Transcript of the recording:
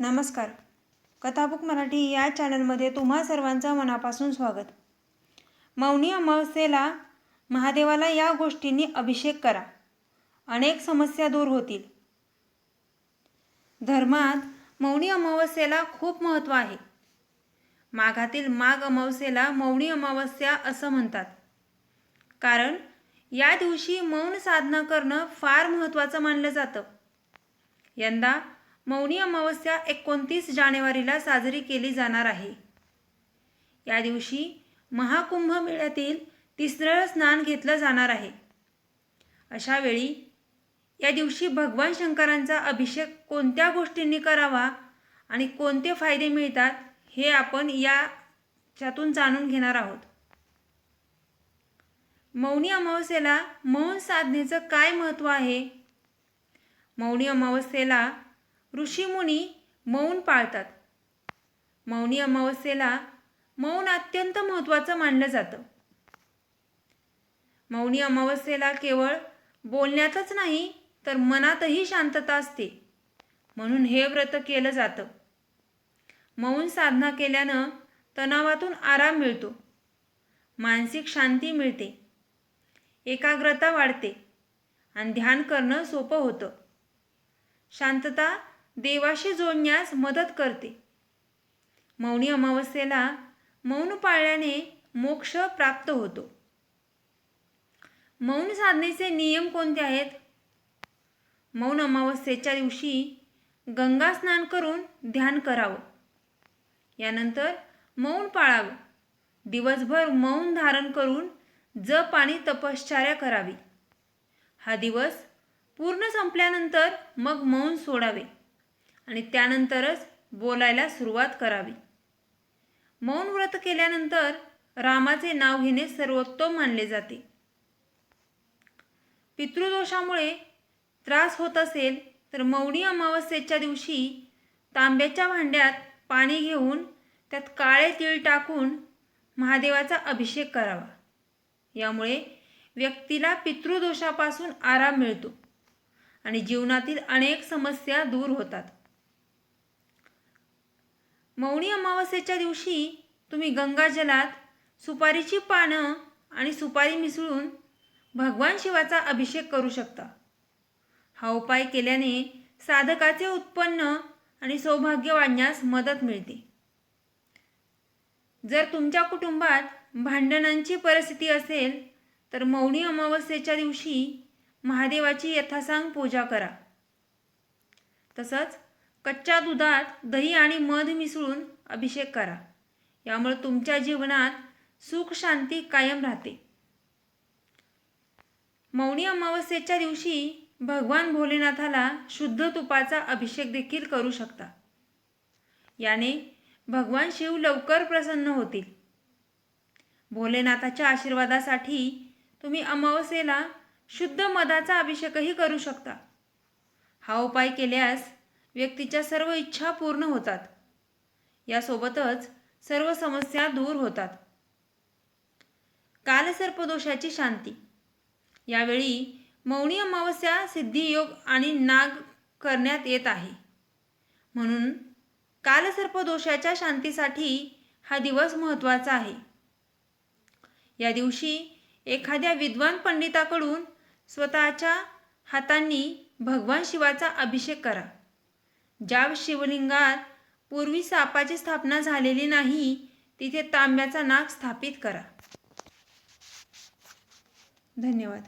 नमस्कार. कथाबुक मराठी या चॅनलमध्ये तुम्हा सर्वांचं मनापासून स्वागत. मौनी अमावस्येला महादेवाला या गोष्टींनी अभिषेक करा. अनेक समस्या दूर होतील. धर्मात मौनी अमावस्येला खूप महत्त्व आहे. माघातील माघ अमावस्येला मौनी अमावस्या असं म्हणतात. कारण या दिवशी मौन साधना करणं फार महत्त्वाचं मानलं जातं. यंदा मौनी अमावस्या एकोणतीस जानेवारीला साजरी केली जाणार आहे. या दिवशी महाकुंभ मेळ्यातील तिसरं स्नान घेतलं जाणार आहे. अशा वेळी या दिवशी भगवान शंकरांचा अभिषेक कोणत्या गोष्टींनी करावा आणि कोणते फायदे मिळतात हे आपण याच्यातून जाणून घेणार आहोत. मौनी अमावस्येला मौन साधनेचं काय महत्त्व आहे? मौनी अमावस्येला ऋषीमुनी मौन पाळतात. मौनी अमावस्येला मौन अत्यंत महत्त्वाचं मानलं जातं. मौनी अमावस्येला केवळ बोलण्यातच नाही तर मनातही शांतता असते. म्हणून हे व्रत केलं जातं. मौन साधना केल्यानं तणावातून आराम मिळतो. मानसिक शांती मिळते. एकाग्रता वाढते. आणि ध्यान करणं सोपं होतं. शांतता देवाशी जोडण्यास मदत करते. मौनी अमावस्येला मौन पाळल्याने मोक्ष प्राप्त होतो. मौन साधनेचे नियम कोणते आहेत? मौन अमावस्येच्या दिवशी गंगा स्नान करून ध्यान करावं. यानंतर मौन पाळावं. दिवसभर मौन धारण करून जप आणि तपश्चर्या करावी. हा दिवस पूर्ण संपल्यानंतर मग मौन सोडावे. आणि त्यानंतरच बोलायला सुरुवात करावी. मौन व्रत केल्यानंतर रामाचे नाव घेणे सर्वोत्तम मानले जाते. पितृदोषामुळे त्रास होत असेल तर मौनी अमावस्येच्या दिवशी तांब्याच्या भांड्यात पाणी घेऊन त्यात काळे तीळ टाकून महादेवाचा अभिषेक करावा. यामुळे व्यक्तीला पितृदोषापासून आराम मिळतो आणि जीवनातील अनेक समस्या दूर होतात. मौनी अमावस्येच्या दिवशी तुम्ही गंगाजलात सुपारीची पानं आणि सुपारी मिसळून भगवान शिवाचा अभिषेक करू शकता. हा उपाय केल्याने साधकाचे उत्पन्न आणि सौभाग्य वाढण्यास मदत मिळते. जर तुमच्या कुटुंबात भांडणांची परिस्थिती असेल तर मौनी अमावस्येच्या दिवशी महादेवाची यथासांग पूजा करा. तसंच कच्च्या दुधात दही आणि मध मिसळून अभिषेक करा. यामुळे तुमच्या जीवनात सुख शांती कायम राहते. मौनी अमावस्येच्या दिवशी भगवान भोलेनाथाला शुद्ध तुपाचा अभिषेक देखील करू शकता. याने भगवान शिव लवकर प्रसन्न होतील. भोलेनाथाच्या आशीर्वादासाठी तुम्ही अमावस्येला शुद्ध मधाचा अभिषेकही करू शकता. हा उपाय केल्यास व्यक्तीच्या सर्व इच्छा पूर्ण होतात. यासोबतच सर्व समस्या दूर होतात. कालसर्पदोषाची शांती. यावेळी मौनी अमावस्या सिद्धियोग आणि नाग करण्यात येत आहे. म्हणून कालसर्पदोषाच्या शांतीसाठी हा दिवस महत्त्वाचा आहे. या दिवशी एखाद्या विद्वान पंडिताकडून स्वतःच्या हातांनी भगवान शिवाचा अभिषेक करा. ज्या शिवलिंगात पूर्वी सापाची स्थापना झालेली नाही तिथे तांब्याचा नाग स्थापित करा. धन्यवाद.